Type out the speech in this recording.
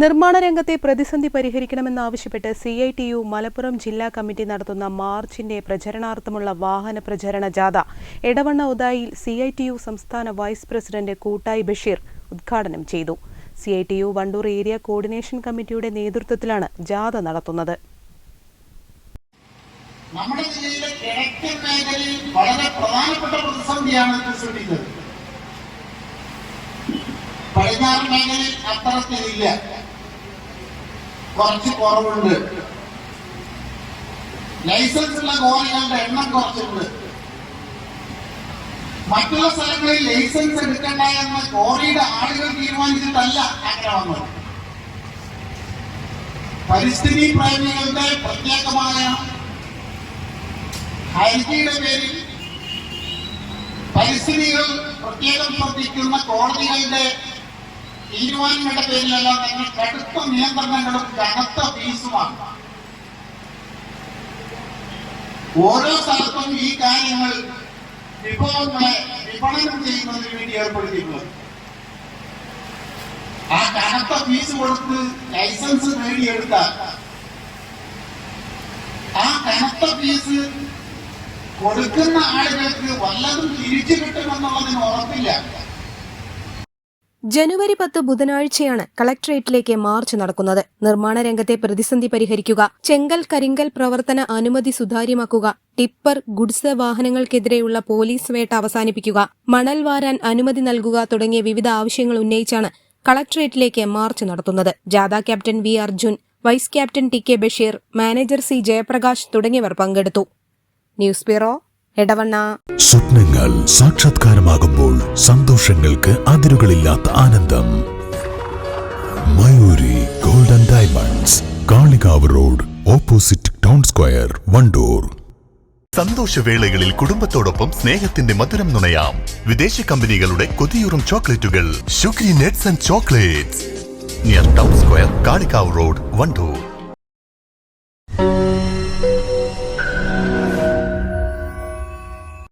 നിർമ്മാണ രംഗത്തെ പ്രതിസന്ധി പരിഹരിക്കണമെന്നാവശ്യപ്പെട്ട് C I T U Malappuram ജില്ലാ കമ്മിറ്റി നടത്തുന്ന മാർച്ചിന്റെ പ്രചരണാർത്ഥമുള്ള വാഹന പ്രചരണ ജാഥ. എടവണ്ണ ഉദായിൽ സി ഐ ടി യു സംസ്ഥാന വൈസ് പ്രസിഡന്റ് കൂട്ടായി ബഷീർ ഉദ്ഘാടനം ചെയ്തു. C I T U Wandoor area coordination കമ്മിറ്റിയുടെ നേതൃത്വത്തിലാണ് ജാഥ നടത്തുന്നത്. നമ്മുടെ ജില്ലയിലെ കിഴക്കൻ മേഖലയിൽ വളരെ പ്രധാനപ്പെട്ട പ്രതിസന്ധിയാണ് പടിഞ്ഞാറൻ മേഖലയിൽ അത്തരത്തിലില്ല കുറച്ച് കുറവുണ്ട്. ലൈസൻസ് ഉള്ള കോറികളുടെ എണ്ണം കുറച്ചിട്ടുണ്ട്. മറ്റുള്ള സ്ഥലങ്ങളിൽ ലൈസൻസ് എടുക്കണ്ട എന്ന് കോറിയുടെ ആളുകൾ തീരുമാനിച്ചിട്ടല്ല അങ്ങനെ വന്നത് പരിസ്ഥിതി പ്രേമികളുടെ പ്രത്യേകമായ ഹൈജിയുടെ പേരിൽ പരിസ്ഥിതികൾ പ്രത്യേകം ശ്രദ്ധിക്കുന്ന കോടതികളുടെ തീരുമാനങ്ങളുടെ പേരിലെല്ലാം നിങ്ങൾ കടുത്ത നിയന്ത്രണങ്ങളും കനത്ത ഫീസുമാണ്. ഓരോ സ്ഥലത്തും ഈ കാര്യങ്ങൾ വിഭവങ്ങളെ വിപണനം ചെയ്യുന്നതിന് വേണ്ടി ഏർപ്പെടുത്തിയിട്ടുള്ളത്. ആ കനത്ത ഫീസ് കൊടുത്ത് ലൈസൻസ് നേടിയെടുത്താൽ ആ കനത്ത ഫീസ് കൊടുക്കുന്ന ആളുകൾക്ക് വല്ലതും തിരിച്ചു കിട്ടുമെന്നുള്ളതിന് ഉറപ്പില്ല. ജനുവരി പത്ത് ബുധനാഴ്ചയാണ് കളക്ടറേറ്റിലേക്ക് മാർച്ച് നടക്കുന്നത്. നിർമ്മാണ രംഗത്തെ പ്രതിസന്ധി പരിഹരിക്കുക ചെങ്കൽ കരിങ്കൽ പ്രവർത്തന അനുമതി സുതാര്യമാക്കുക ടിപ്പർ ഗുഡ്സ് വാഹനങ്ങൾക്കെതിരെയുള്ള പോലീസ് വേട്ട അവസാനിപ്പിക്കുക മണൽ വാരാൻ അനുമതി നൽകുക തുടങ്ങിയ വിവിധ ആവശ്യങ്ങൾ ഉന്നയിച്ചാണ് കളക്ടറേറ്റിലേക്ക് മാർച്ച് നടത്തുന്നത്. ജാഥ captain V Arjun vice captain T K Basheer manager C Jayaprakash തുടങ്ങിയവർ പങ്കെടുത്തു. News bureau Edavanna. സ്വപ്നങ്ങൾ സാക്ഷാത്കാരമാകുമ്പോൾ സന്തോഷങ്ങൾക്ക് അതിരുകളില്ലാത്ത ആനന്ദം. Mayuri golden diamonds Kalikavu road opposite town square Wandoor. സന്തോഷവേളകളിൽ കുടുംബത്തോടൊപ്പം സ്നേഹത്തിന്റെ മധുരം നുണയാം. വിദേശ കമ്പനികളുടെ കൊതിയൂറും ചോക്ലേറ്റുകൾ. ഷുഗ്രി nets and chocolates. Near town square Kalikavu road Wandoor.